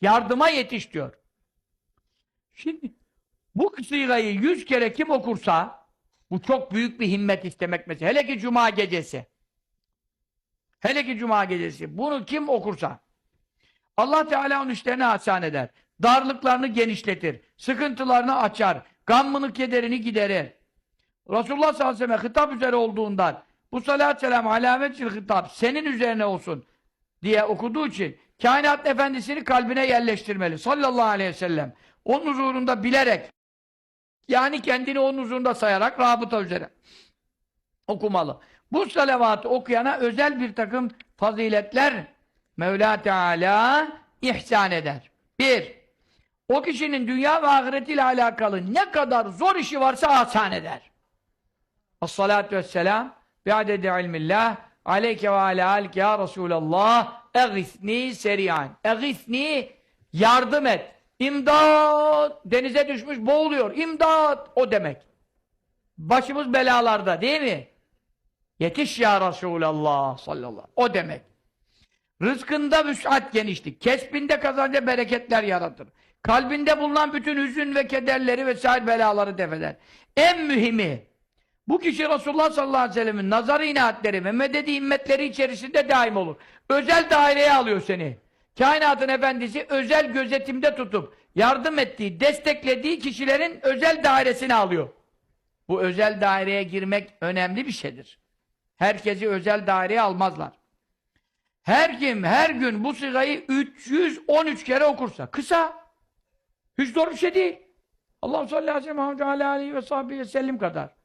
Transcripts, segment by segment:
Yardıma yetiş diyor. Şimdi bu sigayı yüz kere kim okursa bu çok büyük bir himmet istemek mesela. Hele ki cuma gecesi. Hele ki cuma gecesi. Bunu kim okursa Allah Teala onun işlerini hasan eder. Darlıklarını genişletir. Sıkıntılarını açar. Gammını kederini giderir. Resulullah sallallahu aleyhi ve sellem hitap üzere olduğundan bu salatü selam alametçil hitap senin üzerine olsun diye okuduğu için kainat efendisini kalbine yerleştirmeli. Sallallahu aleyhi ve sellem. Onun huzurunda bilerek yani kendini onun huzurunda sayarak rabıta üzere okumalı. Bu salavatı okuyana özel bir takım faziletler Mevla Teala ihsan eder. Bir, o kişinin dünya ve ahiretiyle alakalı ne kadar zor işi varsa asan eder. As-salatu vesselam bi'adedi ilmillah aleyke ve ala alike ya Resulallah eğisni seriyan. Eğisni yardım et. İmdat! Denize düşmüş boğuluyor. İmdat! O demek. Başımız belalarda değil mi? Yetiş ya Resulallah sallallahu. O demek. Rızkında müsait genişlik, kesbinde kazanca bereketler yaratır. Kalbinde bulunan bütün hüzün ve kederleri vesaire belaları defeder. En mühimi, bu kişi Resulullah sallallahu aleyhi ve sellemin nazarı inaatleri ve mededi himmetleri içerisinde daim olur. Özel daireye alıyor seni. Kainatın efendisi özel gözetimde tutup yardım ettiği, desteklediği kişilerin özel dairesine alıyor. Bu özel daireye girmek önemli bir şeydir. Herkesi özel daireye almazlar. Her kim her gün bu sigayı 313 kere okursa, kısa, hiç zor bir şey değil. Allah sallallahu aleyhi ve aleyhi ve sahibi ve sellim kadar.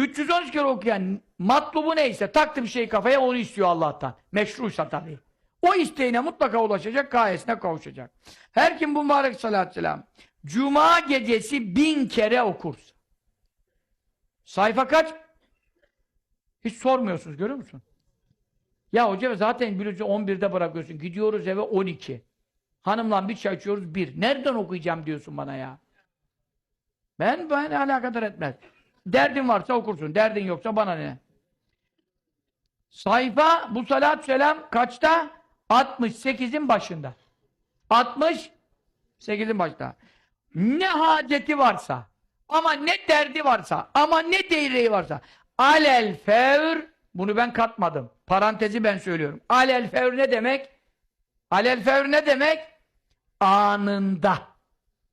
313 kere okuyan matlubu neyse taktı bir şey kafaya onu istiyor Allah'tan. Meşruysa tabii. O isteğine mutlaka ulaşacak, gayesine kavuşacak. Her kim bu mübarek salatü selam Cuma gecesi bin kere okursa. Sayfa kaç? Hiç sormuyorsunuz görüyor musun? Ya hoca zaten biliyorsun 11'de bırakıyorsun. Gidiyoruz eve 12. Hanımla bir çay içiyoruz bir. Nereden okuyacağım diyorsun bana ya? Ben ben alakadar etmez. Derdin varsa okursun. Derdin yoksa bana ne? Sayfa bu salat selam kaçta? 68'in başında. 68'in başında. Ne haceti varsa ama ne derdi varsa ama ne değreği varsa alel fevr bunu ben katmadım. Parantezi ben söylüyorum. Alel fevr ne demek? Alel fevr ne demek? Anında.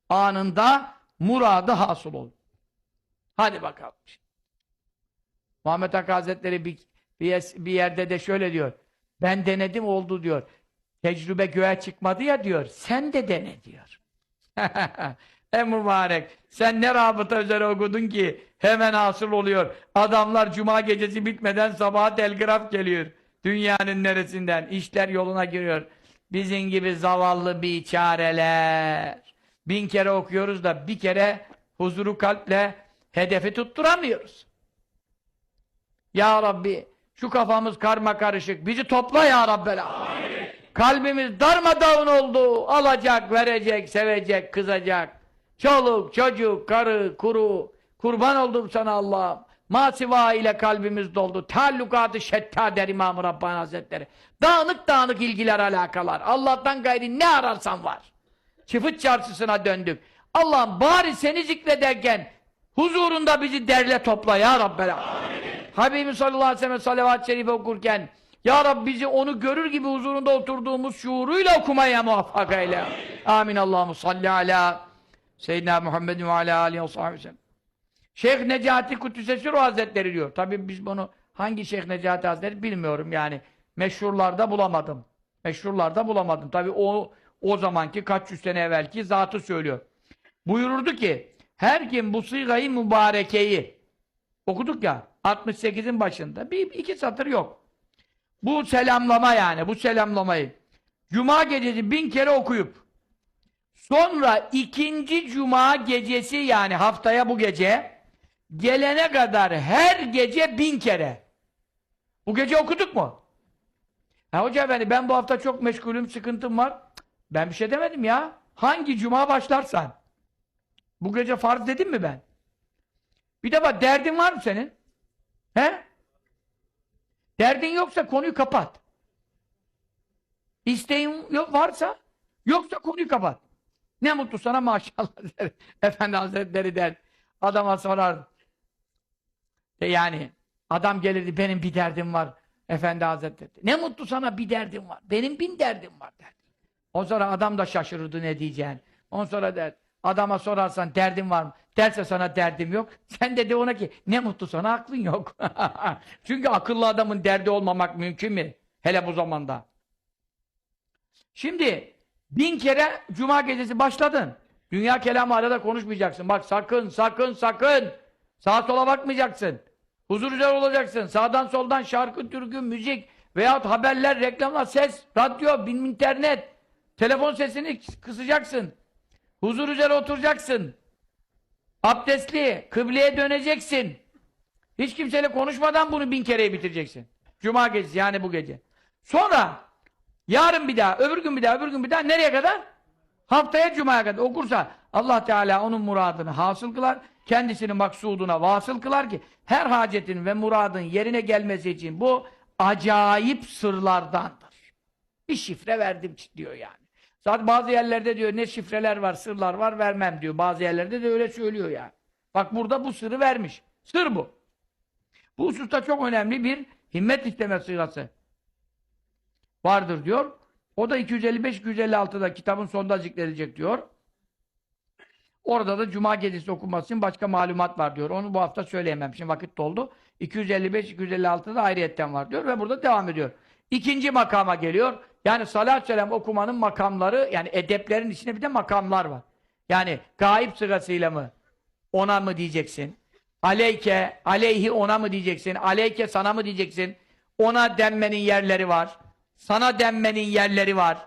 Anında muradı hasıl olur. Hadi bakalım. Muhammed Hakkı Hazretleri bir, bir, bir yerde de şöyle diyor. Ben denedim oldu diyor. Tecrübe göğe çıkmadı ya diyor. Sen de dene diyor. e mübarek. Sen ne rabıta üzere okudun ki hemen hasıl oluyor. Adamlar cuma gecesi bitmeden sabaha telgraf geliyor. Dünyanın neresinden. işler yoluna giriyor. Bizim gibi zavallı biçareler. Bin kere okuyoruz da bir kere huzuru kalple hedefi tutturamıyoruz. Ya Rabbi şu kafamız karma karışık. Bizi topla ya Rabbel Amin. Kalbimiz darmadağın oldu. Alacak, verecek, sevecek, kızacak. Çoluk, çocuk, karı, kuru. Kurban oldum sana Allah'ım. Masiva ile kalbimiz doldu. Taallukatı şetta der İmam-ı Rabbani Hazretleri. Dağınık dağınık ilgiler, alakalar. Allah'tan gayri ne ararsan var. Çıfıt çarşısına döndük. Allah'ım bari seni zikrederken huzurunda bizi derle topla ya Rabbel Amin. Habibimiz sallallahu aleyhi ve sellem salavat-ı şerife okurken Ya Rabbi bizi onu görür gibi huzurunda oturduğumuz şuuruyla okumaya muvaffak eyle. Amin. Allahu salli ala Seyyidina Muhammedin ve ala aleyhi ve sellem. Şeyh Necati Kudüs'e Hazretleri diyor. Tabii biz bunu hangi Şeyh Necati Hazretleri bilmiyorum yani. Meşhurlarda bulamadım. Meşhurlarda bulamadım. Tabii o o zamanki kaç yüz sene evvelki zatı söylüyor. Buyururdu ki her kim bu sigayı mübarekeyi okuduk ya 68'in başında bir iki satır yok. Bu selamlama yani bu selamlamayı Cuma gecesi bin kere okuyup sonra ikinci Cuma gecesi yani haftaya bu gece gelene kadar her gece bin kere. Bu gece okuduk mu? Ha hoca efendi ben bu hafta çok meşgulüm, sıkıntım var. Ben bir şey demedim ya. Hangi cuma başlarsan. Bu gece farz dedim mi ben? Bir de bak derdin var mı senin? He? Derdin yoksa konuyu kapat. İsteğin yok varsa Yoksa konuyu kapat. Ne mutlu sana maşallah der. Efendi Hazretleri der. Adama sorar. E yani adam gelirdi benim bir derdim var. Efendi Hazretleri. Ne mutlu sana bir derdim var. Benim bin derdim var der. O sonra adam da şaşırırdı ne diyeceğini. Ondan sonra der. Adama sorarsan derdin var mı? Derse sana derdim yok. Sen de de ona ki ne mutlu sana aklın yok. Çünkü akıllı adamın derdi olmamak mümkün mü? Hele bu zamanda. Şimdi bin kere cuma gecesi başladın. Dünya kelamı arada konuşmayacaksın. Bak sakın sakın sakın. Sağa sola bakmayacaksın. Huzur üzere olacaksın. Sağdan soldan şarkı, türkü, müzik veyahut haberler, reklamlar, ses, radyo, bin internet. Telefon sesini kısacaksın. Huzur üzere oturacaksın. Abdestli, kıbleye döneceksin. Hiç kimseyle konuşmadan bunu bin kereyi bitireceksin. Cuma gecesi yani bu gece. Sonra yarın bir daha, öbür gün bir daha, öbür gün bir daha nereye kadar? Haftaya Cuma'ya kadar okursa Allah Teala onun muradını hasıl kılar. Kendisini maksuduna vasıl kılar ki her hacetin ve muradın yerine gelmesi için bu acayip sırlardandır. Bir şifre verdim diyor yani. Zaten bazı yerlerde diyor ne şifreler var, sırlar var vermem diyor. Bazı yerlerde de öyle söylüyor yani. Bak burada bu sırrı vermiş. Sır bu. Bu hususta çok önemli bir himmet isteme sırası vardır diyor. O da 255-256'da kitabın sonunda zikredilecek diyor. Orada da Cuma gecesi okunması için başka malumat var diyor. Onu bu hafta söyleyemem. Şimdi vakit doldu. 255-256'da ayrıyetten var diyor ve burada devam ediyor. İkinci makama geliyor. Yani salat selam okumanın makamları yani edeplerin içinde bir de makamlar var. Yani gaib sırasıyla mı ona mı diyeceksin? Aleyke, aleyhi ona mı diyeceksin? Aleyke sana mı diyeceksin? Ona denmenin yerleri var. Sana denmenin yerleri var.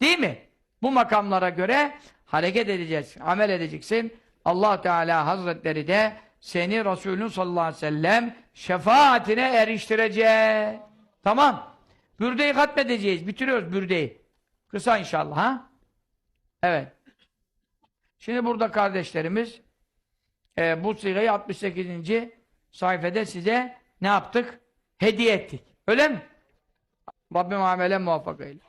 Değil mi? Bu makamlara göre hareket edeceğiz, amel edeceksin. Allah Teala Hazretleri de seni Resulün sallallahu aleyhi ve sellem şefaatine eriştirecek. Tamam. Bürdeyi hatmedeceğiz. Bitiriyoruz bürdeyi. Kısa inşallah ha? Evet. Şimdi burada kardeşlerimiz e, bu sigayı 68. sayfada size ne yaptık? Hediye ettik. Öyle mi? Rabbim amele muvaffak eyle.